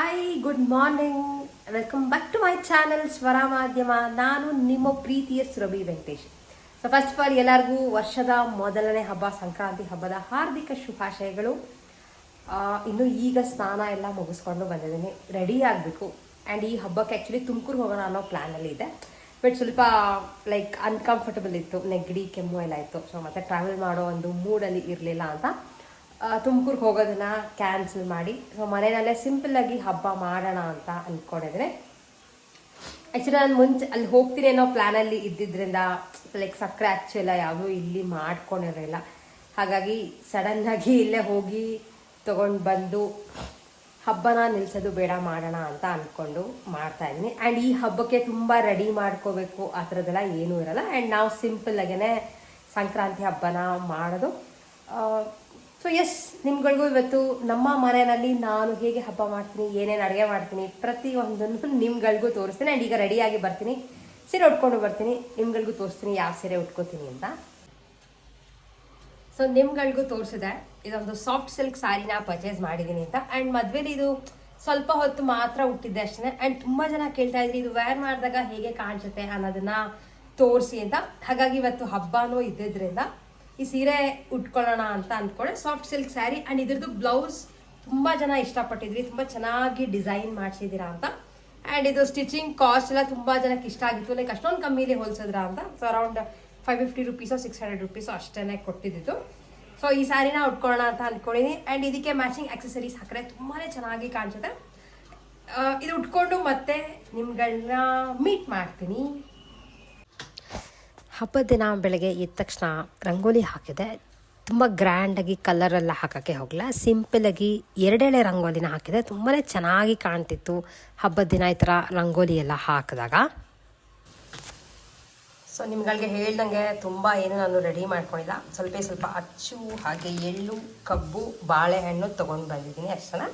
Hi good morning welcome back to my channel Swara Madhyama ನಾನು ನಿಮ್ಮ ಪ್ರೀತಿಯ Surabhi Venkatesh. So first of all ಎಲ್ಲರಿಗೂ ವರ್ಷದ ಮೊದಲನೇ ಹಬ್ಬ, ಸಂಕ್ರಾಂತಿ ಹಬ್ಬದ ಹಾರ್ದಿಕ ಶುಭಾಶಯಗಳು. ಇನ್ನು ಈಗ ಸ್ನಾನ ಎಲ್ಲ ಮುಗಿಸ್ಕೊಂಡು ಬಂದಿದ್ದೀನಿ. ರೆಡಿ ಆಗಬೇಕು. ಆ್ಯಂಡ್ ಈ ಹಬ್ಬಕ್ಕೆ ಆ್ಯಕ್ಚುಲಿ ತುಮಕೂರು ಹೋಗೋಣ ಅನ್ನೋ ಪ್ಲ್ಯಾನಲ್ಲಿ ಇದೆ. ಬಟ್ ಸ್ವಲ್ಪ ಲೈಕ್ ಅನ್ಕಂಫರ್ಟಬಲ್ ಇತ್ತು. ನೆಗಡಿ, ಕೆಮ್ಮು ಎಲ್ಲ ಇತ್ತು. ಸೊ ಮತ್ತೆ ಟ್ರಾವೆಲ್ ಮಾಡೋ ಒಂದು ಮೂಡಲ್ಲಿ ಇರಲಿಲ್ಲ ಅಂತ. ತುಮಕೂರ್ಗೆ ಹೋಗೋದನ್ನು ಕ್ಯಾನ್ಸಲ್ ಮಾಡಿ. ಸೊ ಮನೆಯಲ್ಲೇ ಸಿಂಪಲ್ಲಾಗಿ ಹಬ್ಬ ಮಾಡೋಣ ಅಂತ ಅಂದ್ಕೊಂಡಿದ್ದೀನಿ ಆ್ಯಕ್ಚುಲಿ ನಾನು ಮುಂಚೆ ಅಲ್ಲಿ ಹೋಗ್ತೀನಿ ಅನ್ನೋ ಪ್ಲ್ಯಾನಲ್ಲಿ ಇದ್ದಿದ್ದರಿಂದ ಲೈಕ್ ಸಕ್ಕರೆ ಅಚ್ಚು ಎಲ್ಲ ಯಾವುದೂ ಇಲ್ಲಿ ಮಾಡ್ಕೊಂಡಿರಲಿಲ್ಲ. ಹಾಗಾಗಿ ಸಡನ್ನಾಗಿ ಇಲ್ಲೇ ಹೋಗಿ ತೊಗೊಂಡು ಬಂದು ಹಬ್ಬನ ನಿಲ್ಲಿಸೋದು ಬೇಡ, ಮಾಡೋಣ ಅಂತ ಅಂದ್ಕೊಂಡು ಮಾಡ್ತಾ ಇದ್ದೀನಿ. ಆ್ಯಂಡ್ ಈ ಹಬ್ಬಕ್ಕೆ ತುಂಬ ರೆಡಿ ಮಾಡ್ಕೋಬೇಕು, ಆ ಥರದ್ದೆಲ್ಲ ಏನೂ ಇರಲ್ಲ. ಆ್ಯಂಡ್ ನಾವು ಸಿಂಪಲ್ಲಾಗೇ ಸಂಕ್ರಾಂತಿ ಹಬ್ಬನ ಮಾಡೋದು. ಸೊ ಎಸ್ ನಿಮ್ಗಳಿಗೂ ಇವತ್ತು ನಮ್ಮ ಮನೆಯಲ್ಲಿ ನಾನು ಹೇಗೆ ಹಬ್ಬ ಮಾಡ್ತೀನಿ, ಏನೇನು ಅಡುಗೆ ಮಾಡ್ತೀನಿ, ಪ್ರತಿಯೊಂದನ್ನು ನಿಮ್ಗಳಿಗೂ ತೋರಿಸ್ತೀನಿ. ಆ್ಯಂಡ್ ಈಗ ರೆಡಿಯಾಗಿ ಬರ್ತೀನಿ. ಸೀರೆ ಉಟ್ಕೊಂಡು ಬರ್ತೀನಿ. ನಿಮ್ಗಳಿಗೂ ತೋರಿಸ್ತೀನಿ ಯಾವ ಸೀರೆ ಉಟ್ಕೋತೀನಿ ಅಂತ. ಸೊ ನಿಮ್ಗಳಿಗೂ ತೋರಿಸಿದೆ. ಇದೊಂದು ಸಾಫ್ಟ್ ಸಿಲ್ಕ್ ಸ್ಯಾರಿನ ಪರ್ಚೇಸ್ ಮಾಡಿದ್ದೀನಿ ಅಂತ. ಆ್ಯಂಡ್ ಮದುವೆಲಿ ಇದು ಸ್ವಲ್ಪ ಹೊತ್ತು ಮಾತ್ರ ಹುಟ್ಟಿದ್ದೆ ಅಷ್ಟೇ ಆ್ಯಂಡ್ ತುಂಬ ಜನ ಕೇಳ್ತಾ ಇದ್ರಿ, ಇದು ವೇರ್ ಮಾಡಿದಾಗ ಹೇಗೆ ಕಾಣಿಸುತ್ತೆ ಅನ್ನೋದನ್ನ ತೋರಿಸಿ ಅಂತ. ಹಾಗಾಗಿ ಇವತ್ತು ಹಬ್ಬನೂ ಇದ್ದಿದ್ರಿಂದ ಈ ಸೀರೆ ಉಟ್ಕೊಳ್ಳೋಣ ಅಂತ ಅಂದ್ಕೊಂಡೆ. ಸಾಫ್ಟ್ ಸಿಲ್ಕ್ ಸ್ಯಾರಿ ಆ್ಯಂಡ್ ಇದ್ರದ್ದು ಬ್ಲೌಸ್ ತುಂಬ ಜನ ಇಷ್ಟಪಟ್ಟಿದ್ವಿ ತುಂಬ ಚೆನ್ನಾಗಿ ಡಿಸೈನ್ ಮಾಡಿಸಿದ್ದೀರಾ ಅಂತ. ಆ್ಯಂಡ್ ಇದು ಸ್ಟಿಚಿಂಗ್ ಕಾಸ್ಟ್ ಎಲ್ಲ ತುಂಬ ಜನಕ್ಕೆ ಇಷ್ಟ ಆಗಿತ್ತು. ಲೈಕ್ ಅಷ್ಟೊಂದು ಕಮ್ಮಿಲಿ ಹೋಲ್ಸಿದ್ರ ಅಂತ. ಸೊ ಅರೌಂಡ್ ಫೈವ್ ಫಿಫ್ಟಿ ರುಪೀಸೋ ಸಿಕ್ಸ್ ಹಂಡ್ರೆಡ್ ರುಪೀಸೋ ಅಷ್ಟೇ ಕೊಟ್ಟಿದ್ದು ಸೊ ಈ ಸ್ಯಾರಿನ ಉಟ್ಕೊಳ್ಳೋಣ ಅಂತ ಅಂದ್ಕೊಂಡಿನಿ ಆ್ಯಂಡ್ ಇದಕ್ಕೆ ಮ್ಯಾಚಿಂಗ್ ಆಕ್ಸೆಸರೀಸ್ ಹಾಕಿದ್ರೆ ತುಂಬಾ ಚೆನ್ನಾಗಿ ಕಾಣಿಸುತ್ತೆ. ಇದು ಉಟ್ಕೊಂಡು ಮತ್ತೆ ನಿಮ್ಗಳನ್ನ ಮೀಟ್ ಮಾಡ್ತೀನಿ. ಹಬ್ಬದ ದಿನ ಬೆಳಗ್ಗೆ ಎದ್ದ ತಕ್ಷಣ ರಂಗೋಲಿ ಹಾಕಿದೆ. ತುಂಬ ಗ್ರ್ಯಾಂಡಾಗಿ ಕಲರೆಲ್ಲ ಹಾಕೋಕ್ಕೆ ಹೋಗಲ್ಲ ಸಿಂಪಲಾಗಿ ಎರಡೆಳೆ ರಂಗೋಲಿನ ಹಾಕಿದೆ. ತುಂಬಾ ಚೆನ್ನಾಗಿ ಕಾಣ್ತಿತ್ತು ಹಬ್ಬದ ದಿನ ಈ ಥರ ರಂಗೋಲಿ ಎಲ್ಲ ಹಾಕಿದಾಗ. ಸೊ ನಿಮ್ಗಳಿಗೆ ಹೇಳ್ದಂಗೆ ತುಂಬ ಏನು ನಾನು ರೆಡಿ ಮಾಡ್ಕೊಂಡಿಲ್ಲ. ಸ್ವಲ್ಪ ಸ್ವಲ್ಪ ಅಚ್ಚು ಹಾಗೆ ಎಳ್ಳು, ಕಬ್ಬು, ಬಾಳೆಹಣ್ಣು ತೊಗೊಂಡು ಬಂದಿದ್ದೀನಿ ಅಷ್ಟೇ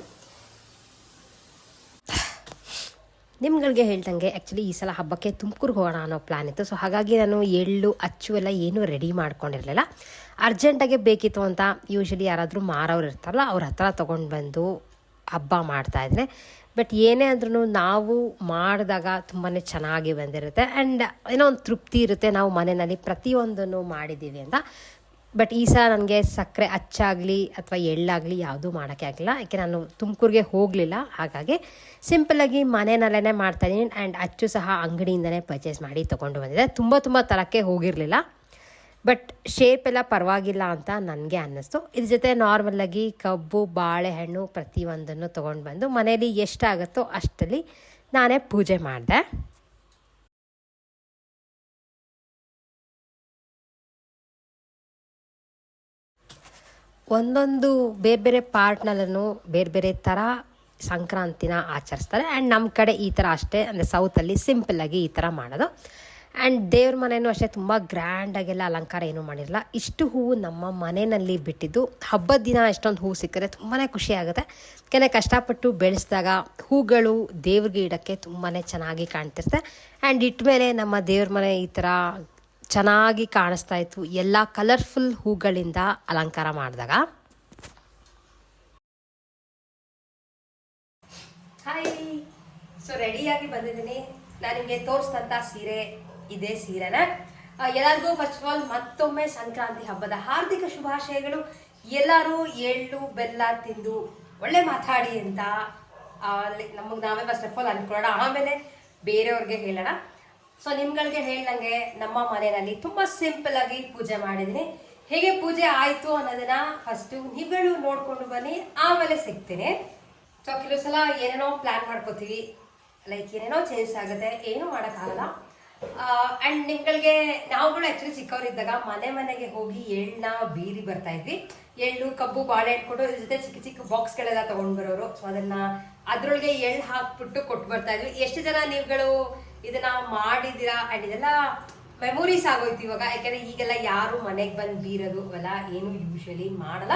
ನಿಮ್ಗಳಿಗೆ ಹೇಳ್ದಂಗೆ ಆ್ಯಕ್ಚುಲಿ ಈ ಸಲ ಹಬ್ಬಕ್ಕೆ ತುಮಕೂರಿಗೆ ಹೋಗೋಣ ಅನ್ನೋ ಪ್ಲ್ಯಾನ್ ಇತ್ತು. ಸೊ ಹಾಗಾಗಿ ನಾನು ಎಳ್ಳು, ಅಚ್ಚು ಎಲ್ಲ ಏನೂ ರೆಡಿ ಮಾಡ್ಕೊಂಡಿರಲಿಲ್ಲ. ಅರ್ಜೆಂಟಾಗೆ ಬೇಕಿತ್ತು ಅಂತ ಯೂಶಲಿ ಯಾರಾದರೂ ಮಾರೋರು ಇರ್ತಾರಲ್ಲ, ಅವ್ರ ಹತ್ರ ತೊಗೊಂಡು ಬಂದು ಹಬ್ಬ ಮಾಡ್ತಾ ಇದ್ರೆ. ಬಟ್ ಏನೇ ಅಂದ್ರೂ ನಾವು ಮಾಡಿದಾಗ ತುಂಬಾ ಚೆನ್ನಾಗಿ ಬಂದಿರುತ್ತೆ. ಆ್ಯಂಡ್ ಏನೋ ಒಂದು ತೃಪ್ತಿ ಇರುತ್ತೆ. ನಾವು ಮನೆಯಲ್ಲಿ ಪ್ರತಿಯೊಂದನ್ನು ಮಾಡಿದ್ದೀವಿ ಅಂತ. ಬಟ್ ಈ ಸಲ ನನಗೆ ಸಕ್ಕರೆ ಅಚ್ಚಾಗಲಿ ಅಥವಾ ಎಳ್ಳಾಗಲಿ ಯಾವುದೂ ಮಾಡೋಕ್ಕೆ ಆಗಲಿಲ್ಲ. ಯಾಕೆ ನಾನು ತುಮಕೂರಿಗೆ ಹೋಗಲಿಲ್ಲ. ಹಾಗಾಗಿ ಸಿಂಪಲ್ಲಾಗಿ ಮನೆಯಲ್ಲೇ ಮಾಡ್ತಾಯಿದ್ದೀನಿ ಆ್ಯಂಡ್ ಅಚ್ಚು ಸಹ ಅಂಗಡಿಯಿಂದನೇ ಪರ್ಚೇಸ್ ಮಾಡಿ ತೊಗೊಂಡು ಬಂದಿದೆ. ತುಂಬ ತುಂಬ ತರಕ್ಕೆ ಹೋಗಿರಲಿಲ್ಲ. ಬಟ್ ಶೇಪ್ ಎಲ್ಲ ಪರವಾಗಿಲ್ಲ ಅಂತ ನನಗೆ ಅನ್ನಿಸ್ತು. ಇದ್ರ ಜೊತೆ ನಾರ್ಮಲ್ಲಾಗಿ ಕಬ್ಬು, ಬಾಳೆಹಣ್ಣು ಪ್ರತಿಯೊಂದನ್ನು ತೊಗೊಂಡು ಬಂದು ಮನೇಲಿ ಎಷ್ಟಾಗುತ್ತೋ ಅಷ್ಟಲ್ಲಿ ನಾನೇ ಪೂಜೆ ಮಾಡಿದೆ. ಒಂದೊಂದು ಬೇರೆ ಬೇರೆ ಪಾರ್ಟ್ನಲ್ಲೂ ಬೇರೆ ಬೇರೆ ಥರ ಸಂಕ್ರಾಂತಿನ ಆಚರಿಸ್ತಾರೆ. ಆ್ಯಂಡ್ ನಮ್ಮ ಕಡೆ ಈ ಥರ ಅಷ್ಟೇ, ಅಂದರೆ ಸೌತಲ್ಲಿ ಸಿಂಪಲ್ಲಾಗಿ ಈ ಥರ ಮಾಡೋದು. ಆ್ಯಂಡ್ ದೇವ್ರ ಮನೆಯೂ ಅಷ್ಟೇ, ತುಂಬ ಗ್ರ್ಯಾಂಡಾಗೆಲ್ಲ ಅಲಂಕಾರ ಏನೂ ಮಾಡಿರಲ್ಲ. ಇಷ್ಟು ಹೂವು ನಮ್ಮ ಮನೆಯಲ್ಲಿ ಬಿಟ್ಟಿದ್ದು, ಹಬ್ಬದ ದಿನ ಎಷ್ಟೊಂದು ಹೂವು ಸಿಕ್ಕರೆ ತುಂಬಾ ಖುಷಿ ಆಗುತ್ತೆ. ಯಾಕೆಂದರೆ ಕಷ್ಟಪಟ್ಟು ಬೆಳೆಸಿದಾಗ ಹೂಗಳು ದೇವ್ರಿಗೆ ಇಡೋಕ್ಕೆ ತುಂಬಾ ಚೆನ್ನಾಗಿ ಕಾಣ್ತಿರುತ್ತೆ. ಆ್ಯಂಡ್ ಇಟ್ಟ ಮೇಲೆ ನಮ್ಮ ದೇವ್ರ ಮನೆ ಈ ಥರ ಚೆನ್ನಾಗಿ ಕಾಣಿಸ್ತಾ ಇತ್ತು ಎಲ್ಲ ಕಲರ್ಫುಲ್ ಹೂಗಳಿಂದ ಅಲಂಕಾರ ಮಾಡಿದಾಗ. ಹಾಯ್ ಸೊ ರೆಡಿಯಾಗಿ ಬಂದಿದ್ದೀನಿ. ನಾನು ನಿಮಗೆ ತೋರಿಸಿದಂಥ ಸೀರೆ ಇದೇ ಸೀರೆನ. ಎಲ್ಲರಿಗೂ ಫಸ್ಟ್ ಆಫ್ ಆಲ್ ಮತ್ತೊಮ್ಮೆ ಸಂಕ್ರಾಂತಿ ಹಬ್ಬದ ಹಾರ್ದಿಕ ಶುಭಾಶಯಗಳು. ಎಲ್ಲರೂ ಎಳ್ಳು, ಬೆಲ್ಲ ತಿಂದು ಒಳ್ಳೆ ಮಾತಾಡಿ ಅಂತ ನಮಗೆ ನಾವೇ ಫಸ್ಟ್ ಆಫ್ ಆಲ್ ಅನ್ಕೊಳ್ಳೋಣ. ಆಮೇಲೆ ಬೇರೆಯವ್ರಿಗೆ ಹೇಳೋಣ. ಸೊ ನಿಮ್ಗಳಿಗೆ ಹೇಳ್ದಂಗೆ ನಮ್ಮ ಮನೆಯಲ್ಲಿ ತುಂಬಾ ಸಿಂಪಲ್ ಆಗಿ ಪೂಜೆ ಮಾಡಿದ್ದೀನಿ. ಹೇಗೆ ಪೂಜೆ ಆಯ್ತು ಅನ್ನೋದನ್ನ ಫಸ್ಟ್ ನೀವುಗಳು ನೋಡ್ಕೊಂಡು ಬನ್ನಿ, ಆಮೇಲೆ ಸಿಗ್ತೀನಿ. ಸೊ ಕೆಲವು ಸಲ ಏನೇನೋ ಪ್ಲಾನ್ ಮಾಡ್ಕೋತೀವಿ. ಲೈಕ್ ಏನೇನೋ ಚೇಂಜ್ ಆಗುತ್ತೆ, ಏನು ಮಾಡೋಕ್ಕಾಗಲ್ಲ. ಆ್ಯಂಡ್ ನಿಮ್ಗಳಿಗೆ ನಾವುಗಳು ಆ್ಯಕ್ಚುಲಿ ಚಿಕ್ಕವರಿದ್ದಾಗ ಮನೆ ಮನೆಗೆ ಹೋಗಿ ಎಳ್ಳನ್ನ ಬೀರಿ ಬರ್ತಾ ಇದ್ವಿ. ಎಳ್ಳು, ಕಬ್ಬು, ಬಾಳೆ ಇಟ್ಕೊಂಡು ಇದ್ರ ಜೊತೆ ಚಿಕ್ಕ ಚಿಕ್ಕ ಬಾಕ್ಸ್ಗಳೆಲ್ಲ ತಗೊಂಡ್ ಬರೋರು. ಸೊ ಅದನ್ನ ಅದರೊಳಗೆ ಎಳ್ಳು ಹಾಕ್ಬಿಟ್ಟು ಕೊಟ್ಟು ಬರ್ತಾ ಇದ್ವಿ. ಎಷ್ಟು ಜನ ನೀವುಗಳು ಇದನ್ನ ಮಾಡಿದ್ದೀರಾ ಅಂಡ್ ಇದೆಲ್ಲ ಮೆಮೊರೀಸ್ ಆಗೋಯ್ತು ಇವಾಗ. ಯಾಕಂದ್ರೆ ಈಗೆಲ್ಲ ಯಾರು ಮನೆಗೆ ಬಂದು ಬೀರೋದು ಅವೆಲ್ಲ ಏನು ಯೂಶಲಿ ಮಾಡಲ್ಲ.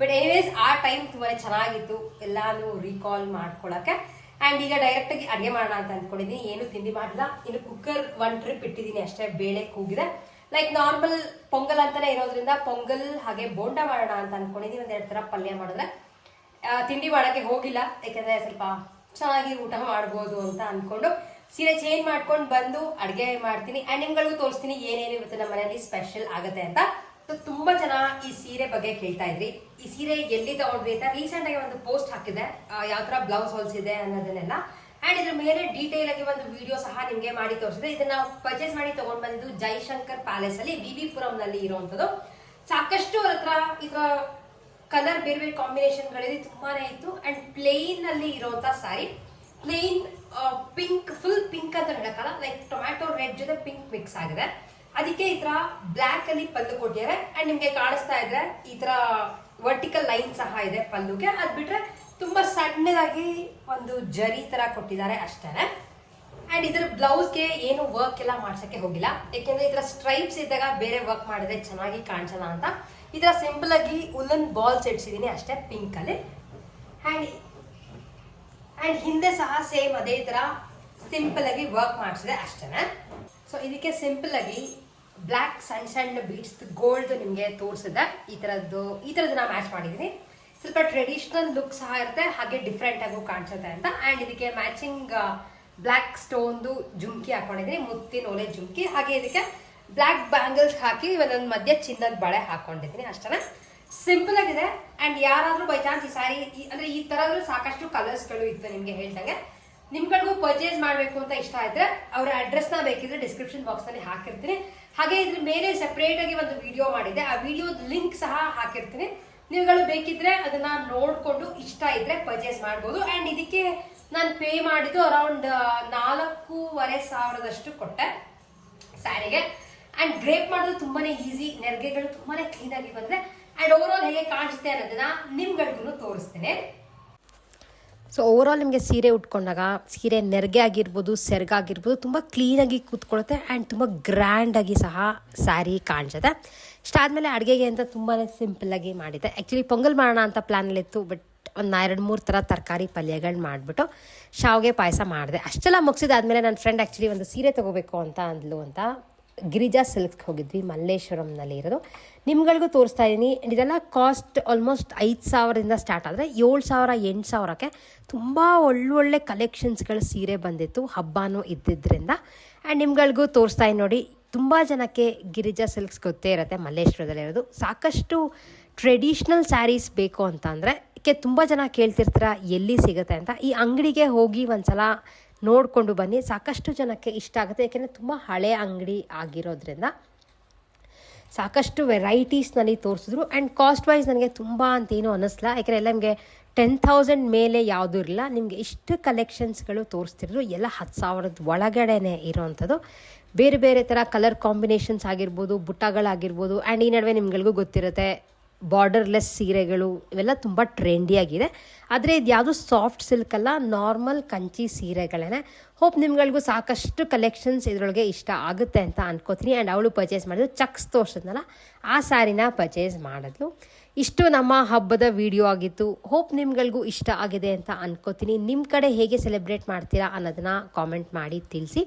ಬಟ್ ಎನಿವೇಸ್ ಆ ಟೈಮ್ ತುಂಬಾ ಚೆನ್ನಾಗಿತ್ತು. ಎಲ್ಲಾನು ರೀಕಾಲ್ ಮಾಡ್ಕೊಳಕ್ಕೆ. ಆ್ಯಂಡ್ ಈಗ ಡೈರೆಕ್ಟಾಗಿ ಅಡುಗೆ ಮಾಡೋಣ ಅಂತ ಅಂದ್ಕೊಂಡಿದ್ದೀನಿ ಏನು ತಿಂಡಿ ಮಾಡಿಲ್ಲ. ಇನ್ನು ಕುಕ್ಕರ್ ಒನ್ ಟ್ರಿಪ್ ಇಟ್ಟಿದ್ದೀನಿ ಅಷ್ಟೇ. ಬೇಳೆ ಕೂಗಿದೆ. ಲೈಕ್ ನಾರ್ಮಲ್ ಪೊಂಗಲ್ ಅಂತಲೇ ಇರೋದ್ರಿಂದ ಪೊಂಗಲ್ ಹಾಗೆ ಬೋಂಡ ಮಾಡೋಣ ಅಂತ ಅಂದ್ಕೊಂಡಿದ್ದೀನಿ ಒಂದು ಎರಡು ಥರ ಪಲ್ಯ ಮಾಡಿದ್ರೆ. ತಿಂಡಿ ಮಾಡೋಕ್ಕೆ ಹೋಗಿಲ್ಲ. ಯಾಕಂದ್ರೆ ಸ್ವಲ್ಪ ಚೆನ್ನಾಗಿ ಊಟ ಮಾಡ್ಬೋದು ಅಂತ ಅನ್ಕೊಂಡು ಸೀರೆ ಚೇಂಜ್ ಮಾಡ್ಕೊಂಡು ಬಂದು ಅಡುಗೆ ಮಾಡ್ತೀನಿ. ಆ್ಯಂಡ್ ನಿಮ್ಗಳಿಗೂ ತೋರಿಸ್ತೀನಿ ಏನೇನು ಇವತ್ತು ನಮ್ಮ ಮನೆಯಲ್ಲಿ ಸ್ಪೆಷಲ್ ಆಗುತ್ತೆ ಅಂತ. ಸೊ ತುಂಬಾ ಜನ ಈ ಸೀರೆ ಬಗ್ಗೆ ಕೇಳ್ತಾ ಇದ್ರಿ. ಈ ಸೀರೆ ಎಲ್ಲಿ ತಗೊಂಡ್ರಿ ಅಂತ ರೀಸೆಂಟ್ ಆಗಿ ಒಂದು ಪೋಸ್ಟ್ ಹಾಕಿದೆ ಯಾವ ತರ ಬ್ಲೌಸ್ ಹೊಲಿಸಿದೆ ಅನ್ನೋದನ್ನೆಲ್ಲ. ಆ್ಯಂಡ್ ಇದ್ರ ಮೇಲೆ ಡೀಟೇಲ್ ಆಗಿ ಒಂದು ವಿಡಿಯೋ ಸಹ ನಿಮಗೆ ಮಾಡಿ ತೋರಿಸಿದೆ. ಇದನ್ನ ಪರ್ಚೇಸ್ ಮಾಡಿ ತಗೊಂಡ್ ಬಂದು ಜೈಶಂಕರ್ ಪ್ಯಾಲೇಸ್ ಅಲ್ಲಿ ವಿ ನಲ್ಲಿ ಇರುವಂತದ್ದು ಸಾಕಷ್ಟು ಅವ್ರ ಹತ್ರ ಇದರ ಕಲರ್ ಬೇರೆ ಬೇರೆ ಕಾಂಬಿನೇಷನ್ಗಳಲ್ಲಿ ತುಂಬಾನೇ ಇತ್ತು. ಅಂಡ್ ಪ್ಲೇನ್ ಅಲ್ಲಿ ಇರುವಂತ saree plain pink full pink ಅಂತ ಹೇಳಕ್ಕಲ್ಲ ಲೈಕ್ ಟೊಮ್ಯಾಟೊ ರೆಡ್ ಜೊತೆ ಪಿಂಕ್ ಮಿಕ್ಸ್ ಆಗಿದೆ. ಅದಕ್ಕೆ ಈ ತರ ಬ್ಲ್ಯಾಕ್ ಅಲ್ಲಿ ಪಲ್ಲು ಕೊಟ್ಟಿದ್ದಾರೆ. ಅಂಡ್ ನಿಮ್ಗೆ ಕಾಣಿಸ್ತಾ ಇದ್ರೆ ಈ ತರ ವರ್ಟಿಕಲ್ ಲೈನ್ ಸಹ ಇದೆ ಪಲ್ಲುಗೆ. ಅದ್ ಬಿಟ್ರೆ ತುಂಬಾ ಸಣ್ಣದಾಗಿ ಒಂದು ಜರಿ ತರ ಕೊಟ್ಟಿದ್ದಾರೆ ಅಷ್ಟೇನೆ. ಅಂಡ್ ಇದ್ರ ಬ್ಲೌಸ್ಗೆ ಏನು ವರ್ಕ್ ಎಲ್ಲ ಮಾಡ್ಸಕ್ಕೆ ಹೋಗಿಲ್ಲ. ಯಾಕೆಂದ್ರೆ ಇದರ ಸ್ಟ್ರೈಪ್ಸ್ ಇದ್ದಾಗ ಬೇರೆ ವರ್ಕ್ ಮಾಡಿದ್ರೆ ಚೆನ್ನಾಗಿ ಕಾಣಿಸಲ್ಲ ಅಂತ. ಇದರ ಸಿಂಪಲ್ ಆಗಿ ಉಲ್ಲನ್ ಬಾಲ್ಸ್ ಇಡ್ಸಿದೀನಿ ಅಷ್ಟೇ ಪಿಂಕ್ ಅಲ್ಲಿ. ಅಂಡ್ ಅಂಡ್ ಹಿಂದೆ ಸಹ ಸೇಮ್ ಅದೇ ತರ ಸಿಂಪಲ್ ಆಗಿ ವರ್ಕ್ ಮಾಡಿಸಿದೆ ಅಷ್ಟೇ ಸೊ ಇದಕ್ಕೆ ಸಿಂಪಲ್ ಆಗಿ ಬ್ಲ್ಯಾಕ್ ಸಣ್ಣ ಸಣ್ಣ ಬೀಡ್ಸ್ ಗೋಲ್ಡ್ ನಿಮಗೆ ತೋರಿಸಿದೆ. ಈ ಥರದ್ದು, ಈ ತರದ್ದು ಮ್ಯಾಚ್ ಮಾಡಿದೀನಿ ಸ್ವಲ್ಪ ಟ್ರೆಡಿಷನಲ್ ಲುಕ್ ಸಹ ಇರುತ್ತೆ, ಹಾಗೆ ಡಿಫ್ರೆಂಟ್ ಆಗು ಕಾಣಿಸುತ್ತೆ ಅಂತ. ಆ್ಯಂಡ್ ಇದಕ್ಕೆ ಮ್ಯಾಚಿಂಗ್ ಬ್ಲ್ಯಾಕ್ ಸ್ಟೋನ್ದು ಜುಮ್ಕಿ ಹಾಕೊಂಡಿದೀನಿ ಮುತ್ತಿನ ಓಲೆ ಜುಮ್ಕಿ. ಹಾಗೆ ಇದಕ್ಕೆ ಬ್ಲ್ಯಾಕ್ ಬ್ಯಾಂಗಲ್ಸ್ ಹಾಕಿ ಒಂದೊಂದು ಮಧ್ಯೆ ಚಿನ್ನದ ಬಳೆ ಹಾಕೊಂಡಿದ್ದೀನಿ ಅಷ್ಟೇ ಸಿಂಪಲ್ ಆಗಿದೆ. ಅಂಡ್ ಯಾರಾದ್ರೂ ಬೈ ಚಾನ್ಸ್ ಈ ಈ- ಅಂದ್ರೆ ಈ ತರದ್ರೂ ಸಾಕಷ್ಟು ಕಲರ್ಸ್ಗಳು ಇತ್ತು ನಿಮ್ಗೆ ಹೇಳ್ದಂಗೆ. ನಿಮ್ಗಳಿಗೂ ಪರ್ಚೇಸ್ ಮಾಡಬೇಕು ಅಂತ ಇಷ್ಟ ಆದ್ರೆ ಅವರ ಅಡ್ರೆಸ್ನ ಬೇಕಿದ್ರೆ ಡಿಸ್ಕ್ರಿಪ್ಷನ್ ಬಾಕ್ಸ್ನಲ್ಲಿ ಹಾಕಿರ್ತೀನಿ. ಹಾಗೆ ಇದ್ರ ಮೇಲೆ ಸೆಪರೇಟ್ ಆಗಿ ಒಂದು ವಿಡಿಯೋ ಮಾಡಿದೆ. ಆ ವಿಡಿಯೋದ ಲಿಂಕ್ ಸಹ ಹಾಕಿರ್ತೀನಿ. ನೀವುಗಳು ಬೇಕಿದ್ರೆ ಅದನ್ನ ನೋಡ್ಕೊಂಡು ಇಷ್ಟ ಇದ್ರೆ ಪರ್ಚೇಸ್ ಮಾಡ್ಬೋದು. ಅಂಡ್ ಇದಕ್ಕೆ ನಾನು ಪೇ ಮಾಡಿದ್ದು ಅರೌಂಡ್ ನಾಲ್ಕೂವರೆ ಸಾವಿರದಷ್ಟು ಕೊಟ್ಟೆ ಸ್ಯಾರಿಗೆ ಅಂಡ್ ಗ್ರೇಪ್ ಮಾಡೋದು ತುಂಬಾನೇ ಈಸಿ ನೆರಿಗೆಗಳು ತುಂಬಾನೇ ಕ್ಲೀನ್ ಆಗಿ ಬಂದ್ರೆ ಅಂಡ್ ಓವರ್ ಆಲ್ ಹೇಗೆ ಕಾಣಿಸುತ್ತೆ ಅನ್ನೋದನ್ನ ನಿಮ್ಗಳಿಗೂ ತೋರಿಸ್ತೇನೆ. ಸೊ ಓವರಾಲ್ ನಿಮಗೆ ಸೀರೆ ಉಟ್ಕೊಂಡಾಗ, ಸೀರೆ ನೆರಿಗೆ ಆಗಿರ್ಬೋದು ಸೆರ್ಗಾಗಿರ್ಬೋದು ತುಂಬ ಕ್ಲೀನಾಗಿ ಕೂತ್ಕೊಳ್ಳುತ್ತೆ ಆ್ಯಂಡ್ ತುಂಬ ಗ್ರ್ಯಾಂಡಾಗಿ ಸಹ ಸ್ಯಾರಿ ಕಾಣಿಸುತ್ತೆ. ಇಷ್ಟಾದಮೇಲೆ ಅಡುಗೆಗೆ ಅಂತ ತುಂಬಾ ಸಿಂಪಲ್ಲಾಗಿ ಮಾಡಿದ್ದೆ. ಆ್ಯಕ್ಚುಲಿ ಪೊಂಗಲ್ ಮಾಡೋಣ ಅಂತ ಪ್ಲ್ಯಾನಲ್ಲಿತ್ತು ಬಟ್ ಒಂದು ಎರಡು ಮೂರು ಥರ ತರಕಾರಿ ಪಲ್ಯಗಳು ಮಾಡಿಬಿಟ್ಟು ಶಾವಿಗೆ ಪಾಯಸ ಮಾಡಿದೆ. ಅಷ್ಟೆಲ್ಲ ಮುಗಿಸಿದಾದ್ಮೇಲೆ ನನ್ನ ಫ್ರೆಂಡ್ ಆ್ಯಕ್ಚುಲಿ ಒಂದು ಸೀರೆ ತೊಗೋಬೇಕು ಅಂತ ಅಂದ್ಲು ಅಂತ ಗಿರಿಜಾ ಸಿಲ್ಕ್ಸ್ಗೆ ಹೋಗಿದ್ವಿ, ಮಲ್ಲೇಶ್ವರಂನಲ್ಲಿ ಇರೋದು. ನಿಮ್ಗಳಿಗೂ ತೋರಿಸ್ತಾ ಇದ್ದೀನಿ ಆ್ಯಂಡ್ ಇದೆಲ್ಲ ಕಾಸ್ಟ್ ಆಲ್ಮೋಸ್ಟ್ ಐದು ಸಾವಿರದಿಂದ ಸ್ಟಾರ್ಟ್ ಆದರೆ ಏಳು ಸಾವಿರ, ಎಂಟು ಸಾವಿರಕ್ಕೆ ತುಂಬ ಒಳ್ಳೊಳ್ಳೆ ಕಲೆಕ್ಷನ್ಸ್ಗಳ ಸೀರೆ ಬಂದಿತ್ತು, ಹಬ್ಬನೂ ಇದ್ದಿದ್ದರಿಂದ ಆ್ಯಂಡ್ ನಿಮ್ಗಳಿಗೂ ತೋರಿಸ್ತಾ ಇದ್ದೀನಿ ನೋಡಿ, ತುಂಬ ಜನಕ್ಕೆ ಗಿರಿಜಾ ಸಿಲ್ಕ್ಸ್ ಗೊತ್ತೇ ಇರುತ್ತೆ ಮಲ್ಲೇಶ್ವರದಲ್ಲಿರೋದು ಸಾಕಷ್ಟು ಟ್ರೆಡಿಷ್ನಲ್ ಸ್ಯಾರೀಸ್ ಬೇಕು ಅಂತ ಅಂದರೆ ಕೆ, ತುಂಬ ಜನ ಕೇಳ್ತಿರ್ತೀರ, ಎಲ್ಲಿ ಸಿಗುತ್ತೆ ಅಂತ. ಈ ಅಂಗಡಿಗೆ ಹೋಗಿ ಒಂದ್ಸಲ ನೋಡಿಕೊಂಡು ಬನ್ನಿ. ಸಾಕಷ್ಟು ಜನಕ್ಕೆ ಇಷ್ಟ ಆಗುತ್ತೆ. ಯಾಕೆಂದರೆ ತುಂಬ ಹಳೆ ಅಂಗಡಿ ಆಗಿರೋದ್ರಿಂದ ಸಾಕಷ್ಟು ವೆರೈಟೀಸ್ನಲ್ಲಿ ತೋರಿಸಿದ್ರು. ಆ್ಯಂಡ್ ಕಾಸ್ಟ್ ವೈಸ್ ನನಗೆ ತುಂಬ ಅಂತೇನು ಅನ್ನಿಸ್ಲ ಯಾಕೆಂದರೆ ಎಲ್ಲ ನಿಮಗೆ ಟೆನ್ ಥೌಸಂಡ್ ಮೇಲೆ ಯಾವುದೂ ಇರಲಿಲ್ಲ. ನಿಮಗೆ ಇಷ್ಟು ಕಲೆಕ್ಷನ್ಸ್ಗಳು ತೋರಿಸ್ತಿದ್ರು ಎಲ್ಲ ಹತ್ತು ಸಾವಿರದ ಒಳಗಡೆನೆ ಇರೋವಂಥದ್ದು ಬೇರೆ ಬೇರೆ ಥರ ಕಲರ್ ಕಾಂಬಿನೇಷನ್ಸ್ ಆಗಿರ್ಬೋದು, ಬುಟ್ಟಗಳಾಗಿರ್ಬೋದು ಆ್ಯಂಡ್ ಈ ನಡುವೆ ನಿಮ್ಗಳಿಗೂ ಗೊತ್ತಿರುತ್ತೆ. ಬಾರ್ಡರ್ಲೆಸ್ ಸೀರೆಗಳು ಇವೆಲ್ಲ ತುಂಬ ಟ್ರೆಂಡಿಯಾಗಿದೆ ಆದರೆ ಇದು ಯಾವುದು ಸಾಫ್ಟ್ ಸಿಲ್ಕ್ ಅಲ್ಲ ನಾರ್ಮಲ್ ಕಂಚಿ ಸೀರೆಗಳೇ ಹೋಪ್ ನಿಮ್ಗಳಿಗೂ ಸಾಕಷ್ಟು ಕಲೆಕ್ಷನ್ಸ್ ಇದರೊಳಗೆ ಇಷ್ಟ ಆಗುತ್ತೆ ಅಂತ ಅನ್ಕೋತೀನಿ. ಆ್ಯಂಡ್ ಅವಳು ಪರ್ಚೇಸ್ ಮಾಡಿದ್ರು ಚಕ್ಸ್ ತೋರಿಸಿದ್ನಲ್ಲ, ಆ ಸ್ಯಾರಿನ ಪರ್ಚೇಸ್ ಮಾಡಿದ್ಲು. ಇಷ್ಟು ನಮ್ಮ ಹಬ್ಬದ ವಿಡಿಯೋ ಆಗಿತ್ತು. ಹೋಪ್ ನಿಮ್ಗಳಿಗೂ ಇಷ್ಟ ಆಗಿದೆ ಅಂತ ಅನ್ಕೋತೀನಿ. ನಿಮ್ಮ ಕಡೆ ಹೇಗೆ ಸೆಲೆಬ್ರೇಟ್ ಮಾಡ್ತೀರಾ ಅನ್ನೋದನ್ನ ಕಾಮೆಂಟ್ ಮಾಡಿ ತಿಳಿಸಿ.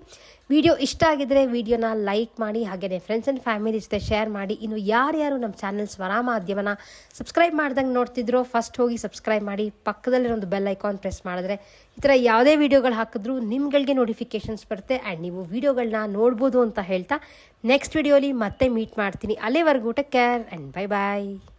ವಿಡಿಯೋ ಇಷ್ಟ ಆಗಿದ್ರೆ ವಿಡಿಯೋನ ಲೈಕ್ ಮಾಡಿ ಹಾಗೆಯೇ ಫ್ರೆಂಡ್ಸ್ ಆ್ಯಂಡ್ ಫ್ಯಾಮಿಲಿ ಜೊತೆ ಶೇರ್ ಮಾಡಿ. ಇನ್ನು ಯಾರ್ಯಾರು ನಮ್ಮ ಚಾನಲ್ ಸ್ವರ ಮಾಧ್ಯಮನ ಸಬ್ಸ್ಕ್ರೈಬ್ ಮಾಡ್ದಂಗೆ ನೋಡ್ತಿದ್ರೋ ಫಸ್ಟ್ ಹೋಗಿ ಸಬ್ಸ್ಕ್ರೈಬ್ ಮಾಡಿ. ಪಕ್ಕದಲ್ಲಿರೋ ಒಂದು ಬೆಲ್ ಐಕಾನ್ ಪ್ರೆಸ್ ಮಾಡಿದ್ರೆ ಈ ಥರ ಯಾವುದೇ ವಿಡಿಯೋಗಳು ಹಾಕಿದ್ರು ನಿಮ್ಗಳಿಗೆ ನೋಟಿಫಿಕೇಶನ್ಸ್ ಬರುತ್ತೆ ಆ್ಯಂಡ್ ನೀವು ವೀಡಿಯೋಗಳನ್ನ ನೋಡ್ಬೋದು ಅಂತ ಹೇಳ್ತಾ ನೆಕ್ಸ್ಟ್ ವಿಡಿಯೋಲಿ ಮತ್ತೆ ಮೀಟ್ ಮಾಡ್ತೀನಿ. ಅಲ್ಲಿವರೆಗೂ take care and bye bye